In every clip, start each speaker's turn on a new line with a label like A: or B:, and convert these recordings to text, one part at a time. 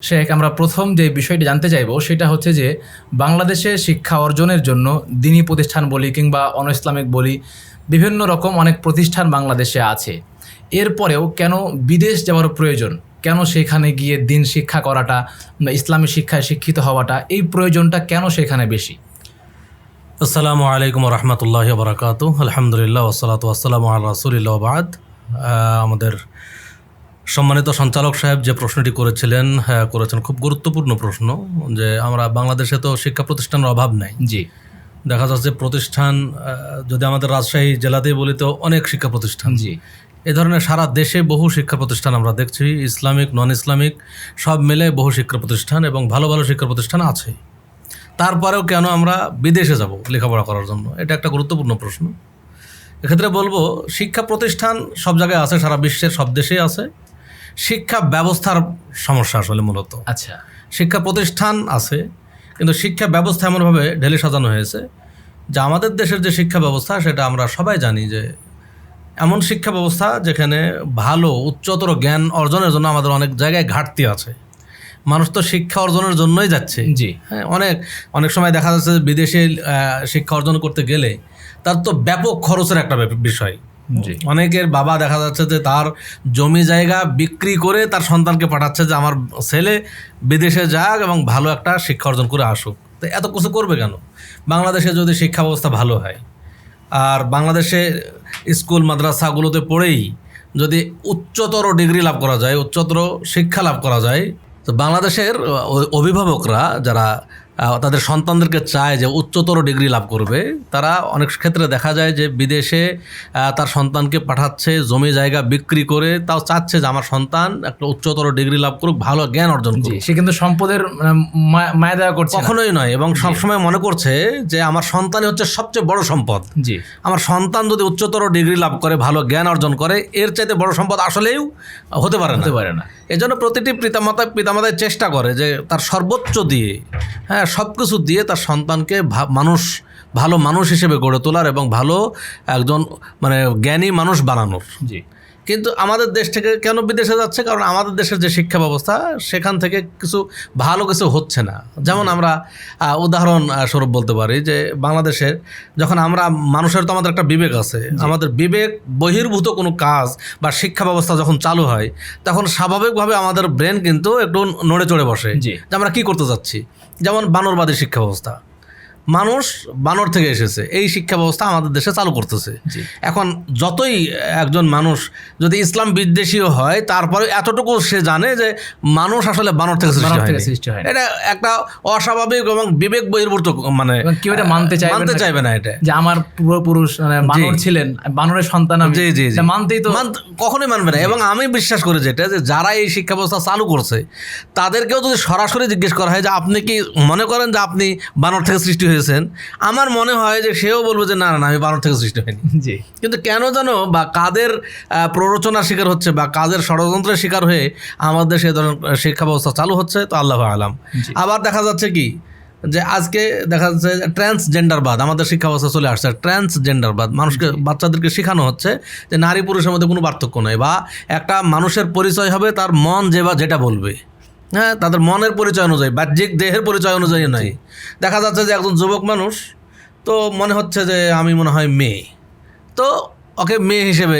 A: শেখ, আমরা প্রথম যে বিষয়টি জানতে চাইব সেটা হচ্ছে যে বাংলাদেশে শিক্ষা অর্জনের জন্য দিনী প্রতিষ্ঠান বলি কিংবা অন ইসলামিক বলি বিভিন্ন রকম অনেক প্রতিষ্ঠান বাংলাদেশে আছে। এরপরেও কেন বিদেশ যাওয়ার প্রয়োজন? কেন সেখানে গিয়ে দিন শিক্ষা করাটা ইসলামী শিক্ষায় শিক্ষিত হওয়াটা এই প্রয়োজনটা কেন সেখানে বেশি?
B: আসসালামু আলাইকুম রহমতুল্লাহ বরকাত আলহামদুলিল্লাহ ওসালাত আসসালামু রসুলিল্লাহ আমাদের সম্মানিত সঞ্চালক সাহেব যে প্রশ্নটি করেছিলেন হ্যাঁ করেছেন খুব গুরুত্বপূর্ণ প্রশ্ন যে আমরা বাংলাদেশে তো শিক্ষা প্রতিষ্ঠানের অভাব নাই।
A: জি।
B: দেখা যাচ্ছে প্রতিষ্ঠান যদি আমাদের রাজশাহী জেলাতেই বলি তো অনেক শিক্ষা প্রতিষ্ঠান।
A: জি।
B: এ ধরনের সারা দেশে বহু শিক্ষা প্রতিষ্ঠান আমরা দেখছি ইসলামিক নন ইসলামিক সব মিলে বহু শিক্ষা প্রতিষ্ঠান এবং ভালো ভালো শিক্ষা প্রতিষ্ঠান আছে। তারপরেও কেন আমরা বিদেশে যাব লেখাপড়া করার জন্য? এটা একটা গুরুত্বপূর্ণ প্রশ্ন। এক্ষেত্রে বলব শিক্ষা প্রতিষ্ঠান সব জায়গায় আছে সারা বিশ্বের সব দেশেই আছে। শিক্ষা ব্যবস্থার সমস্যা আসলে মূলত।
A: আচ্ছা।
B: শিক্ষা প্রতিষ্ঠান আছে কিন্তু শিক্ষা ব্যবস্থা এমনভাবে ঢেলে সাজানো হয়েছে যে আমাদের দেশের যে শিক্ষা ব্যবস্থা সেটা আমরা সবাই জানি যে এমন শিক্ষা ব্যবস্থা যেখানে ভালো উচ্চতর জ্ঞান অর্জনের জন্য আমাদের অনেক জায়গায় ঘাটতি আছে। মানুষ তো শিক্ষা অর্জনের জন্যই যাচ্ছে।
A: জি।
B: হ্যাঁ অনেক অনেক সময় দেখা যাচ্ছে যে বিদেশে শিক্ষা অর্জন করতে গেলে তার তো ব্যাপক খরচের একটা বিষয়। অনেকের বাবা দেখা যাচ্ছে যে তার জমি জায়গা বিক্রি করে তার সন্তানকে পাঠাচ্ছে যে আমার ছেলে বিদেশে যাক এবং ভালো একটা শিক্ষা অর্জন করে আসুক। তো এত কিছু করবে কেন? বাংলাদেশে যদি শিক্ষা ব্যবস্থা ভালো হয়, আর বাংলাদেশে স্কুল, মাদ্রাসাগুলোতে পড়েই যদি উচ্চতর ডিগ্রি লাভ করা যায়, উচ্চতর শিক্ষা লাভ করা যায়, তো বাংলাদেশের অভিভাবকরা যারা তাদের সন্তানদেরকে চায় যে উচ্চতর ডিগ্রি লাভ করবে। তারা অনেক ক্ষেত্রে দেখা যায় যে বিদেশে তার সন্তানকে পাঠাচ্ছে জমি জায়গা বিক্রি করে তাও চাচ্ছে যে আমার সন্তান একটা উচ্চতর ডিগ্রি লাভ করুক ভালো জ্ঞান অর্জন করুক।
A: সে কিন্তু সম্পদের মানে, মায়া দেওয়া করছে।
B: কখনোই নয় এবং সবসময় মনে করছে যে আমার সন্তানই হচ্ছে সবচেয়ে বড় সম্পদ।
A: জি।
B: আমার সন্তান যদি উচ্চতর ডিগ্রি লাভ করে ভালো জ্ঞান অর্জন করে এর চাইতে বড় সম্পদ আসলেও হতে পারে না।
A: হতে পারে না।
B: এজন্য প্রতিটি পিতামাতা পিতামাতায় চেষ্টা করে যে তার সর্বোচ্চ দিয়ে হ্যাঁ সব কিছু দিয়ে তার সন্তানকে মানুষ, ভালো মানুষ হিসেবে গড়ে তোলার এবং ভালো একজন মানে জ্ঞানী মানুষ বানানোর।
A: জি।
B: কিন্তু আমাদের দেশ থেকে কেন বিদেশে যাচ্ছে? কারণ আমাদের দেশের যে শিক্ষা ব্যবস্থা সেখান থেকে কিছু ভালো কিছু হচ্ছে না। যেমন আমরা উদাহরণ স্বরূপ বলতে পারি যে বাংলাদেশের যখন আমরা মানুষের তো আমাদের একটা বিবেক আছে। আমাদের বিবেক বহির্ভূত কোনো কাজ বা শিক্ষা ব্যবস্থা যখন চালু হয় তখন স্বাভাবিকভাবে আমাদের ব্রেন কিন্তু একটু নড়ে চড়ে বসে যে আমরা কী করতে যাচ্ছি? যেমন বানরবাদী শিক্ষা ব্যবস্থা। মানুষ বানর থেকে এসেছে। এই শিক্ষা ব্যবস্থা আমাদের দেশে চালু করতেছে। এখন যতই একজন মানুষ যদি ইসলাম বিদ্বেষীও হয় তারপরে এতটুকু সে জানে যে মানুষ আসলে বানর থেকে সৃষ্টি
A: হয়
B: এটা একটা অস্বাভাবিক এবং বিবেক বহির্ভূত মানে
A: কেউ এটা মানতে চাইবে
B: মানতে
A: না।
B: চাইবে না এটা।
A: যে আমার পূর্বপুরুষ মানে বানর ছিলেন বানরের সন্তান আমি।
B: জি, জি,
A: মানতেই তো
B: মান- কখনোই মানবে না। এবং আমি বিশ্বাস করি যেটা যে যারা এই শিক্ষা ব্যবস্থা চালু করছে তাদেরকেও যদি সরাসরি জিজ্ঞেস করা হয় যে আপনি কি মনে করেন যে আপনি বানর থেকে সৃষ্টি হয়েছেন আমার মনে হয় যে সেও বলবে যে না না আমি বানর থেকে সৃষ্টি হয়নি
A: জি।
B: কিন্তু কেন যেন বা কাদের প্ররোচনার শিকার হচ্ছে বা কাদের ষড়যন্ত্রের শিকার হয়ে আমাদের সে ধরনের শিক্ষা ব্যবস্থা চালু হচ্ছে তো আল্লাহ আলাম। আবার দেখা যাচ্ছে কি যে আজকে দেখা যাচ্ছে ট্রান্সজেন্ডারবাদ আমাদের শিক্ষা ব্যবস্থা চলে আসছে ট্রান্সজেন্ডারবাদ মানুষকে বাচ্চাদেরকে শেখানো হচ্ছে যে নারী পুরুষের মধ্যে কোনো পার্থক্য নেই বা একটা মানুষের পরিচয় হবে তার মন যে বা যেটা বলবে। হ্যাঁ তাদের মনের পরিচয় অনুযায়ী বাহ্যিক দেহের পরিচয় অনুযায়ী নয়। দেখা যাচ্ছে যে একজন যুবক মানুষ তো মনে হচ্ছে যে আমি মনে হয় মেয়ে। তো ওকে মেয়ে হিসেবে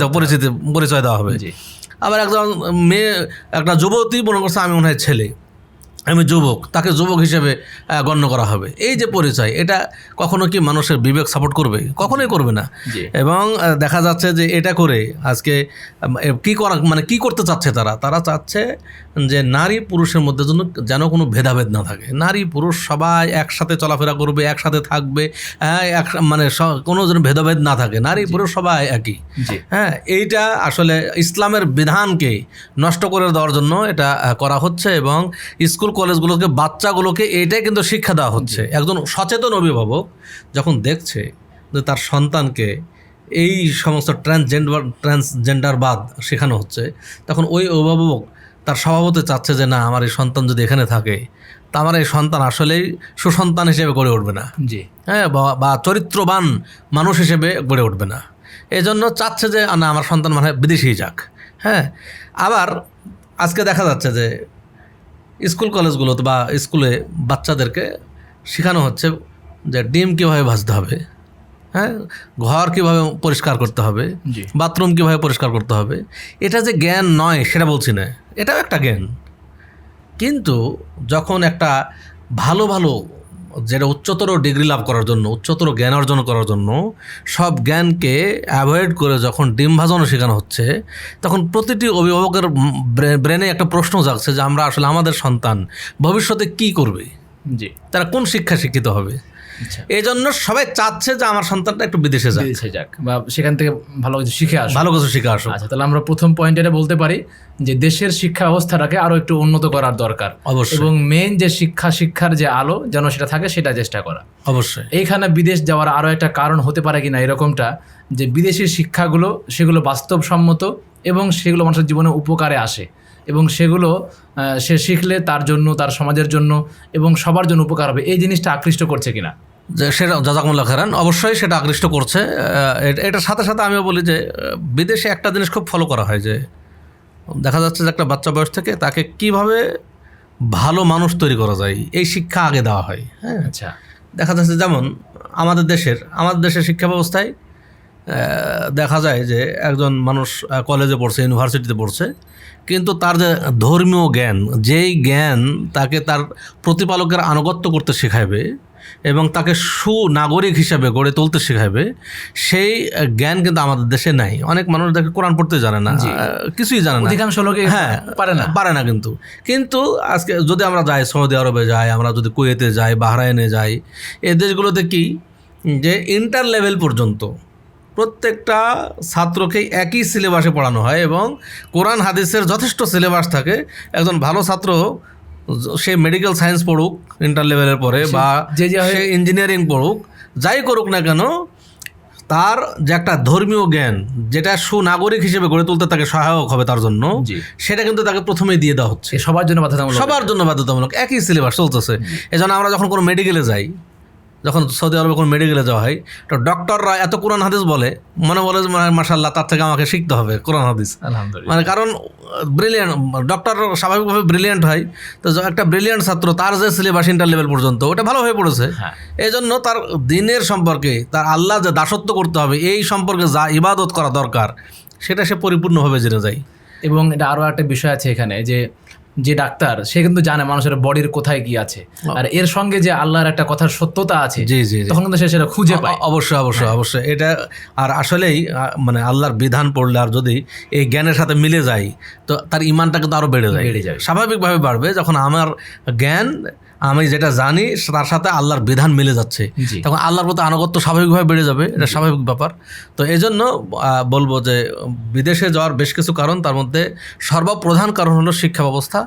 B: দেওয়া পরিচিতি পরিচয় দেওয়া হবে। আবার একজন মেয়ে একটা যুবতী মনে করছে আমি মনে হয় ছেলে। আমি যুবক তাকে যুবক হিসেবে গণ্য করা হবে। এই যে পরিচয় এটা কখনো কি মানুষের বিবেক সাপোর্ট করবে? কখনোই করবে না। এবং দেখা যাচ্ছে যে এটা করে আজকে কি করা মানে কি করতে চাচ্ছে তারা? তারা চাচ্ছে যে নারী পুরুষের মধ্যে যেন যেন কোনো ভেদাভেদ না থাকে। নারী পুরুষ সবাই একসাথে চলাফেরা করবে একসাথে থাকবে হ্যাঁ এক মানে কোনো যেন ভেদাভেদ না থাকে। নারী পুরুষ সবাই একই। হ্যাঁ এইটা আসলে ইসলামের বিধানকে নষ্ট করে দেওয়ার জন্য এটা করা হচ্ছে এবং স্কুল কলেজগুলোকে বাচ্চাগুলোকে এটাই কিন্তু শিক্ষা দেওয়া হচ্ছে। একজন সচেতন অভিভাবক যখন দেখছে যে তার সন্তানকে এই সমস্ত ট্রান্সজেন্ডার ট্রান্সজেন্ডারবাদ শেখানো হচ্ছে তখন ওই অভিভাবক তার স্বভাবতে চাচ্ছে যে না আমার এই সন্তান যদি এখানে থাকে তা আমার এই সন্তান আসলেই সুসন্তান হিসেবে গড়ে উঠবে না।
A: জি।
B: হ্যাঁ বা- বা চরিত্রবান মানুষ হিসেবে গড়ে উঠবে না। এই জন্য চাচ্ছে যে না আমার সন্তান মানে বিদেশেই যাক। হ্যাঁ আবার আজকে দেখা যাচ্ছে যে স্কুল কলেজগুলোতে বা স্কুলে বাচ্চাদেরকে শেখানো হচ্ছে যে ডিম কীভাবে ভাজতে হবে হ্যাঁ? ঘর কীভাবে পরিষ্কার করতে হবে বাথরুম কীভাবে পরিষ্কার করতে হবে এটা যে জ্ঞান নয় সেটা বলছি না এটাও একটা জ্ঞান। কিন্তু যখন একটা ভালো ভালো যেটা উচ্চতর ডিগ্রি লাভ করার জন্য উচ্চতর জ্ঞান অর্জন করার জন্য সব জ্ঞানকে অ্যাভয়েড করে যখন ডিম্ভাজনও ভাজানো শেখানো হচ্ছে তখন প্রতিটি অভিভাবকের ব্রেনে একটা প্রশ্ন জাগছে যে আমরা আসলে আমাদের সন্তান ভবিষ্যতে কি করবে?
A: জি।
B: তারা কোন শিক্ষা শিক্ষিত হবে? এই জন্য সবাই চাচ্ছে যে আমার সন্তানটা একটু বিদেশে যাক।
A: বিদেশে যাক বা সেখান থেকে ভালো কিছু শিখে আসুক।
B: ভালো কিছু শিখে আসুক।
A: আচ্ছা তাহলে আমরা প্রথম পয়েন্ট এটা বলতে পারি যে দেশের শিক্ষা ব্যবস্থাটাকে আরও একটু উন্নত করার দরকার।
B: অবশ্যই।
A: এবং মেন যে শিক্ষা শিক্ষার যে আলো যেন সেটা থাকে সেটা চেষ্টা করা।
B: অবশ্যই।
A: এইখানে বিদেশ যাওয়ার আরও একটা কারণ হতে পারে কিনা এরকমটা যে বিদেশি শিক্ষাগুলো সেগুলো বাস্তবসম্মত এবং সেগুলো মানুষের জীবনে উপকারে আসে। এবং সেগুলো সে শিখলে তার জন্য তার সমাজের জন্য এবং সবার জন্য উপকার হবে। এই জিনিসটা আকৃষ্ট করছে কিনা?
B: যে সেটা জাজাকুমুল্লাহ খারান অবশ্যই সেটা আকৃষ্ট করছে। এটার সাথে সাথে আমিও বলি যে বিদেশে একটা জিনিস খুব ফলো করা হয় যে দেখা যাচ্ছে যে একটা বাচ্চা বয়স থেকে তাকে কীভাবে ভালো মানুষ তৈরি করা যায় এই শিক্ষা আগে দেওয়া হয় হ্যাঁ।
A: আচ্ছা।
B: দেখা যাচ্ছে যেমন আমাদের দেশের আমাদের দেশের শিক্ষা ব্যবস্থায় দেখা যায় যে একজন মানুষ কলেজে পড়ছে ইউনিভার্সিটিতে পড়ছে কিন্তু তার যে ধর্মীয় জ্ঞান যেই জ্ঞান তাকে তার প্রতিপালকের আনুগত্য করতে শেখাবে এবং তাকে সুনাগরিক হিসাবে গড়ে তুলতে শেখাবে সেই জ্ঞান কিন্তু আমাদের দেশে নাই। অনেক মানুষ দেখে কোরআন পড়তে জানে না কিছুই জানে না।
A: অধিকাংশ লোকে
B: হ্যাঁ
A: পারে না।
B: পারে না কিন্তু। কিন্তু আজকে যদি আমরা যাই সৌদি আরবে যাই আমরা যদি কুয়েতে যাই বাহরাইনে যাই এ দেশগুলোতে কি? যে ইন্টার লেভেল পর্যন্ত প্রত্যেকটা ছাত্রকে একই সিলেবাসে পড়ানো হয় এবং কোরআন হাদিসের যথেষ্ট সিলেবাস থাকে। একজন ভালো ছাত্র সে মেডিকেল সায়েন্স পড়ুক ইন্টার লেভেলের পরে বা
A: যে যে
B: সে ইঞ্জিনিয়ারিং পড়ুক যাই করুক না কেন তার যে একটা ধর্মীয় জ্ঞান যেটা সুনাগরিক হিসেবে গড়ে তুলতে তাকে সহায়ক হবে তার জন্য সেটা কিন্তু তাকে প্রথমে দিয়ে দেওয়া হচ্ছে।
A: সবার জন্য বাধ্যতামূলক।
B: সবার জন্য বাধ্যতামূলক। একই সিলেবাস চলতেছে। এজন্য আমরা যখন কোনো মেডিকেলে যাই যখন সৌদি আরবে কোনো মেডিকেলে যাওয়া হয় তো ডক্টররা এত কোরআন হাদিস বলে মনে বলে যে মাসাল্লাহ তার থেকে আমাকে শিখতে হবে কোরআন হাদিস।
A: আলহামদুলিল্লাহ।
B: মানে কারণ ব্রিলিয়ান্ট ডক্টর স্বাভাবিকভাবে ব্রিলিয়ান্ট হয়। তো একটা ব্রিলিয়ান্ট ছাত্র তার যে সিলেবাস ইন্টার লেভেল পর্যন্ত ওটা ভালো হয়ে পড়েছে।
A: হ্যাঁ।
B: এই জন্য তার দিনের সম্পর্কে তার আল্লাহ যে দাসত্ব করতে হবে এই সম্পর্কে যা ইবাদত করা দরকার সেটা সে পরিপূর্ণভাবে জেনে যায়।
A: এবং এটা আরও একটা বিষয় আছে এখানে যে যে ডাক্তার সে কিন্তু জানে মানুষের বডির কোথায় কি আছে। আর এর সঙ্গে যে আল্লাহর একটা কথার সত্যতা আছে
B: জি জি
A: তখন কিন্তু সে সেটা খুঁজে পায়।
B: অবশ্যই অবশ্যই অবশ্যই। এটা আর আসলেই মানে আল্লাহর বিধান পড়লে আর যদি এই জ্ঞানের সাথে মিলে যায় তো তার ইমানটা কিন্তু আরও বেড়ে যায়।
A: বেড়ে যায়।
B: স্বাভাবিকভাবে বাড়বে। যখন আমার জ্ঞান আমি যেটা জানি তার সাথে আল্লাহর বিধান মিলে যাচ্ছে। তখন আল্লাহর প্রতি আনুগত্য স্বাভাবিকভাবে বেড়ে যাবে এটা স্বাভাবিক ব্যাপার। তো এই জন্য বলব যে বিদেশে যাওয়ার বেশ কিছু কারণ তার মধ্যে সর্বপ্রধান কারণ হলো শিক্ষা ব্যবস্থা।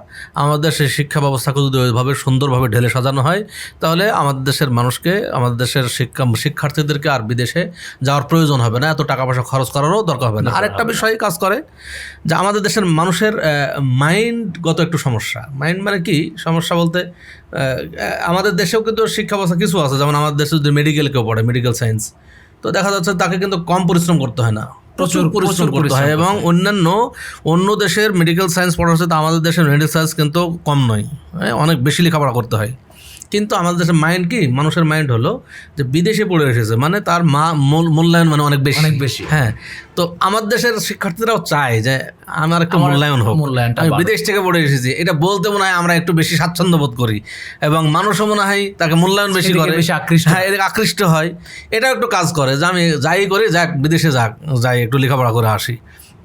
B: আমাদের সেই শিক্ষা ব্যবস্থাকে যদি ওইভাবে সুন্দরভাবে ঢেলে সাজানো হয় তাহলে আমাদের দেশের মানুষকে আমাদের দেশের শিক্ষা শিক্ষার্থীদেরকে আর বিদেশে যাওয়ার প্রয়োজন হবে না। এত টাকা পয়সা খরচ করারও দরকার হবে না। আরেকটা বিষয় কাজ করে যে আমাদের দেশের মানুষের মাইন্ডগত একটু সমস্যা। মাইন্ড মানে কি? সমস্যা বলতে আমাদের দেশেও কিন্তু শিক্ষা ব্যবস্থা কিছু আছে যেমন আমাদের দেশে যদি মেডিকেল কেউ পড়ে মেডিকেল সায়েন্স তো দেখা যাচ্ছে তাকে কিন্তু কম পরিশ্রম করতে হয় না প্রচুর পরিশ্রম করতে হয় এবং অন্যান্য অন্য দেশের মেডিকেল সায়েন্স পড়ার সাথে আমাদের দেশের মেডিকেল সায়েন্স কিন্তু কম নয় হ্যাঁ, অনেক বেশি লেখাপড়া করতে হয়। কিন্তু আমাদের দেশের মাইন্ড কি? মানুষের মাইন্ড হলো যে বিদেশে পড়ে এসেছে মানে তার মা মূল- মূল্যায়ন মানে অনেক বেশি।
A: অনেক বেশি।
B: হ্যাঁ তো আমার দেশের শিক্ষার্থীরাও চায় যে আমার একটু মূল্যায়ন হোক।
A: মূল্যায়নটা
B: আমি বিদেশ থেকে পড়ে এসেছি এটা বলতে মনে হয় আমরা একটু বেশি স্বাচ্ছন্দ্য বোধ করি এবং মানুষও মনে হয় তাকে মূল্যায়ন বেশি করে।
A: বেশি আকৃষ্ট।
B: হ্যাঁ এদিকে আকৃষ্ট হয়। এটাও একটু কাজ করে যে আমি যাই করি যাক বিদেশে যাক যাই একটু লেখাপড়া করে আসি।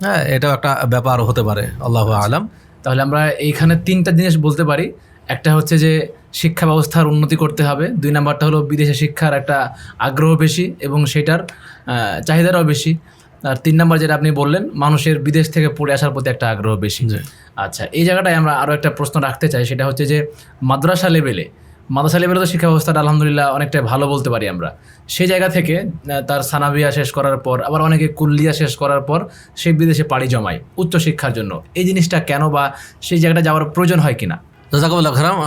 B: হ্যাঁ এটাও একটা ব্যাপার হতে পারে আল্লাহ আলাম।
A: তাহলে আমরা এইখানে তিনটা জিনিস বলতে পারি। একটা হচ্ছে যে শিক্ষা ব্যবস্থার উন্নতি করতে হবে। দুই নাম্বারটা হলো বিদেশে শিক্ষার একটা আগ্রহ বেশি এবং সেটার চাহিদাটাও বেশি। আর তিন নাম্বার যেটা আপনি বললেন মানুষের বিদেশ থেকে পড়ে আসার প্রতি একটা আগ্রহ বেশি। আচ্ছা এই জায়গাটায় আমরা আরও একটা প্রশ্ন রাখতে চাই সেটা হচ্ছে যে মাদ্রাসা লেভেলে মাদ্রাসা লেভেলে তো শিক্ষা ব্যবস্থাটা আলহামদুলিল্লাহ অনেকটা ভালো বলতে পারি আমরা। সেই জায়গা থেকে তার সানাবিয়া শেষ করার পর আবার অনেকে কুল্লিয়া শেষ করার পর সে বিদেশে পাড়ি জমায় উচ্চশিক্ষার জন্য। এই জিনিসটা কেন বা সেই জায়গাটা যাওয়ার প্রয়োজন হয় কিনা?
B: জাজাকাবুল্লাহ খারাম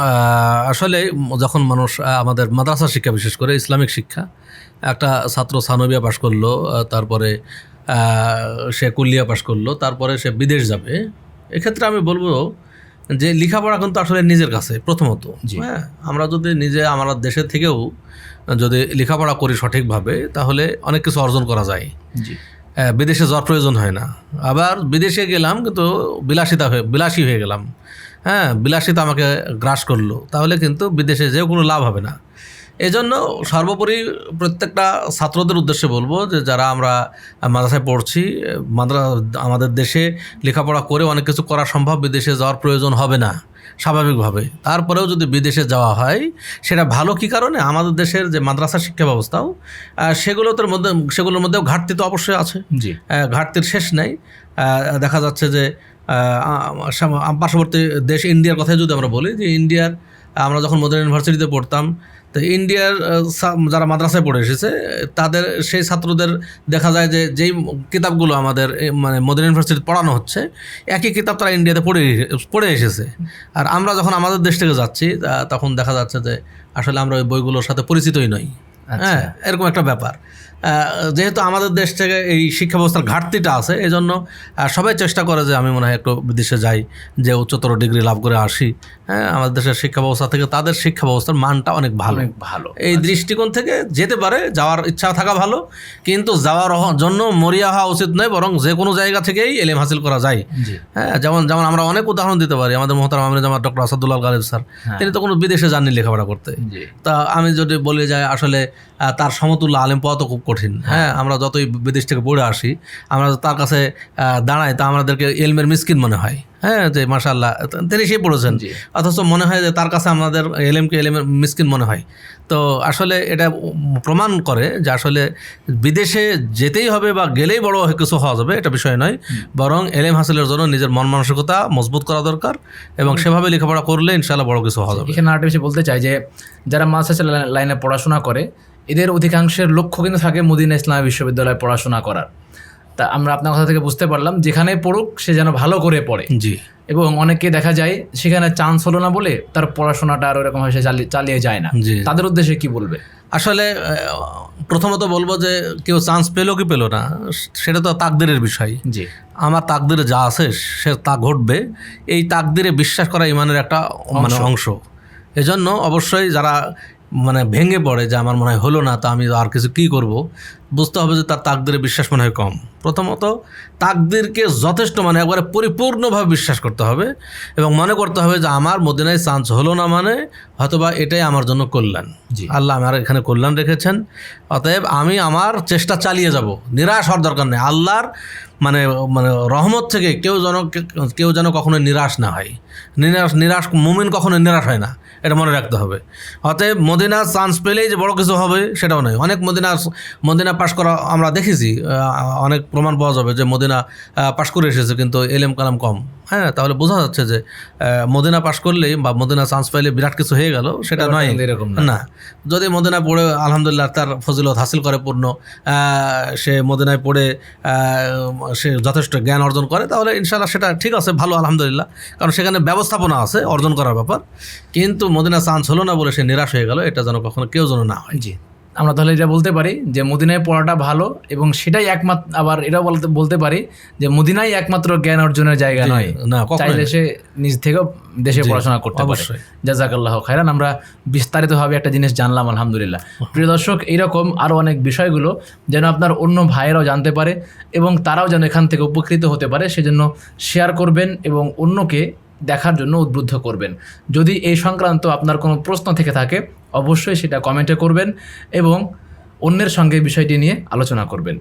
B: আসলে যখন মানুষ আমাদের মাদ্রাসা শিক্ষা বিশেষ করে ইসলামিক শিক্ষা একটা ছাত্র সানবিয়া পাশ করল তারপরে সে কুলিয়া পাশ করল তারপরে সে বিদেশ যাবে এক্ষেত্রে আমি বলব যে লেখাপড়া কিন্তু আসলে নিজের কাছে প্রথমত। হ্যাঁ আমরা যদি নিজে আমার দেশের থেকেও যদি লেখাপড়া করি সঠিকভাবে তাহলে অনেক কিছু অর্জন করা যায়। বিদেশে যাওয়ার প্রয়োজন হয় না। আবার বিদেশে গেলাম কিন্তু বিলাসিতা হয়ে বিলাসী হয়ে গেলাম। হ্যাঁ বিলাসিতা আমাকে গ্রাস করল। তাহলে কিন্তু বিদেশে যেও কোনো লাভ হবে না। এজন্য সর্বোপরি প্রত্যেকটা ছাত্রদের উদ্দেশ্যে বলব যে যারা আমরা মাদ্রাসায় পড়ছি মাদ্রা আমাদের দেশে লেখাপড়া করে অনেক কিছু করা সম্ভব বিদেশে যাওয়ার প্রয়োজন হবে না স্বাভাবিকভাবে। তারপরেও যদি বিদেশে যাওয়া হয় সেটা ভালো কি কারণে? আমাদের দেশের যে মাদ্রাসা শিক্ষা ব্যবস্থাও সেগুলোতে মধ্যে সেগুলোর মধ্যেও ঘাটতি তো অবশ্যই আছে।
A: জি।
B: ঘাটতির শেষ নেই। দেখা যাচ্ছে যে পার্শ্ববর্তী দেশ ইন্ডিয়ার কথাই যদি আমরা বলি যে ইন্ডিয়ার, আমরা যখন মডার্ন ইউনিভার্সিটিতে পড়তাম, তো ইন্ডিয়ার যারা মাদ্রাসায় পড়ে এসেছে, তাদের সেই ছাত্রদের দেখা যায় যে যেই কিতাবগুলো আমাদের মানে মডার্ন ইউনিভার্সিটিতে পড়ানো হচ্ছে, একই কিতাব তারা ইন্ডিয়াতে পড়ে পড়ে এসেছে আর আমরা যখন আমাদের দেশ থেকে যাচ্ছি তখন দেখা যাচ্ছে যে আসলে আমরা ওই বইগুলোর সাথে পরিচিতই নই। হ্যাঁ এরকম একটা ব্যাপার। যেহেতু আমাদের দেশ থেকে এই শিক্ষা ব্যবস্থার ঘাটতিটা আছে এই জন্য সবাই চেষ্টা করে যে আমি মনে হয় একটু বিদেশে যাই যে উচ্চতর ডিগ্রি লাভ করে আসি। হ্যাঁ আমাদের দেশের শিক্ষা ব্যবস্থা থেকে তাদের শিক্ষা ব্যবস্থার মানটা অনেক ভালো।
A: অনেক ভালো
B: এই দৃষ্টিকোণ থেকে যেতে পারে যাওয়ার ইচ্ছা থাকা ভালো কিন্তু যাওয়ার জন্য মরিয়া হওয়া উচিত নয় বরং যে কোনো জায়গা থেকেই এলেম হাসিল করা যায়। হ্যাঁ যেমন যেমন আমরা অনেক উদাহরণ দিতে পারি আমাদের মহতারাম আমির জামাত ডক্টর আসাদুল্লাহ গালিব স্যার। তিনি তো কোনো বিদেশে যাননি লেখাপড়া করতে। তা আমি যদি বলি যে আসলে তার সমতুল্য আলেম পাওয়া তো খুব কঠিন। হ্যাঁ। আমরা যতই বিদেশ থেকে পড়ে আসি আমরা তার কাছে দাঁড়াই তা আমাদেরকে এলমের মিসকিন মনে হয়। হ্যাঁ যে মাশাল্লাহ তিনি সেই পড়েছেন। অথচ মনে হয় যে তার কাছে আমাদের এলএমকে এলএমের মিসকিন মনে হয়। তো আসলে এটা প্রমাণ করে যে আসলে বিদেশে যেতেই হবে বা গেলেই বড় কিছু হওয়া যাবে এটা বিষয় নয়। বরং এলএম হাসিলের জন্য নিজের মন মানসিকতা মজবুত করা দরকার এবং সেভাবে লেখাপড়া করলে ইনশাল্লাহ বড় কিছু হওয়া যাবে।
A: এখানে আরেকটা বিষয় বলতে চাই যে যারা মাদ্রাসা লাইনে পড়াশোনা করে এদের অধিকাংশের লক্ষ্য কিন্তু থাকে মদিনা ইসলামী বিশ্ববিদ্যালয়ে পড়াশোনা করার। তা আমরা আপনার কথা থেকে বুঝতে পারলাম যেখানে পড়ুক সে যেন ভালো করে পড়ে।
B: জি।
A: এবং অনেকে দেখা যায় সেখানে চান্স হলো না বলে তার পড়াশোনাটা আর ওরকম ভাবে সে চালিয়ে- যায় না। তাদের উদ্দেশ্যে কি বলবে?
B: আসলে প্রথমত বলব যে কেউ চান্স পেল কি পেল না সেটা তো তাকদিরের বিষয়।
A: জি।
B: আমার তাকদিরে যা আছে সে তা ঘটবে। এই তাকদিরে বিশ্বাস করা ইমানের একটা মানে অংশ। এজন্য অবশ্যই যারা মানে ভেঙে পড়ে যে আমার মনে হয় হলো না তা আমি আর কিছু কি করব? বুঝতে হবে যে তার তাকদিরে বিশ্বাস মনে হয় কম। প্রথমত তাকদিরকে যথেষ্ট মানে একবারে পরিপূর্ণভাবে বিশ্বাস করতে হবে এবং মনে করতে হবে যে আমার মদিনায় চান্স হলো না মানে হয়তোবা এটাই আমার জন্য কল্যাণ।
A: জি।
B: আল্লাহ আমার এখানে কল্যাণ রেখেছেন। অতএব আমি আমার চেষ্টা চালিয়ে যাব। নিরাশ হওয়ার দরকার নেই। আল্লাহর মানে মানে রহমত থেকে কেউ যেন কেউ যেন কখনো নিরাশ না হয়। নিরাশ নিরাশ মুমিন কখনো নিরাশ হয় না। এটা মনে রাখতে হবে। অতএব মদিনা চান্স পেলেই যে বড় কিছু হবে সেটাও নয়। অনেক মদিনা মদিনা পাশ করা আমরা দেখেছি অনেক প্রমাণ পাওয়া যাবে যে মদিনা পাশ করে এসেছে, কিন্তু এলএম কালাম কম। হ্যাঁ তাহলে বোঝা যাচ্ছে যে মদিনা পাশ করলেই বা মদিনা চান্স পাইলে বিরাট কিছু হয়ে গেল সেটা নয়।
A: এরকম না।
B: যদি মদিনায় পড়ে আলহামদুলিল্লাহ তার ফজিলত হাসিল করে পূর্ণ সে মদিনায় পড়ে সে যথেষ্ট জ্ঞান অর্জন করে তাহলে ইনশাল্লাহ সেটা ঠিক আছে ভালো আলহামদুলিল্লাহ। কারণ সেখানে ব্যবস্থাপনা আছে অর্জন করার ব্যাপার। কিন্তু মদিনা চান্স হলো না বলে সে নিরাশ হয়ে গেল এটা যেন কখনো কেউ যেন না হয়।
A: জি। আমরা তাহলে এটা বলতে পারি যে মদিনায় পড়াটা ভালো এবং সেটাই একমাত্র আবার এটাও বলতে বলতে পারি যে মদিনাই একমাত্র জ্ঞান অর্জনের জায়গা নয়। চাইলে সে নিজ থেকেও দেশে পড়াশোনা করতে পারে। জাজাকাল্লাহ খায়রান। আমরা বিস্তারিতভাবে একটা জিনিস জানলাম আলহামদুলিল্লাহ। প্রিয় দর্শক এইরকম আরও অনেক বিষয়গুলো যেন আপনার অন্য ভাইয়েরাও জানতে পারে এবং তারাও যেন এখান থেকে উপকৃত হতে পারে সেজন্য শেয়ার করবেন এবং অন্যকে দেখার জন্য উদ্বুদ্ধ করবেন। যদি এই সংক্রান্ত আপনার কোনো প্রশ্ন থেকে থাকে, অবশ্যই সেটা কমেন্টে করবেন এবং অন্যের সঙ্গে বিষয়টি নিয়ে আলোচনা করবেন।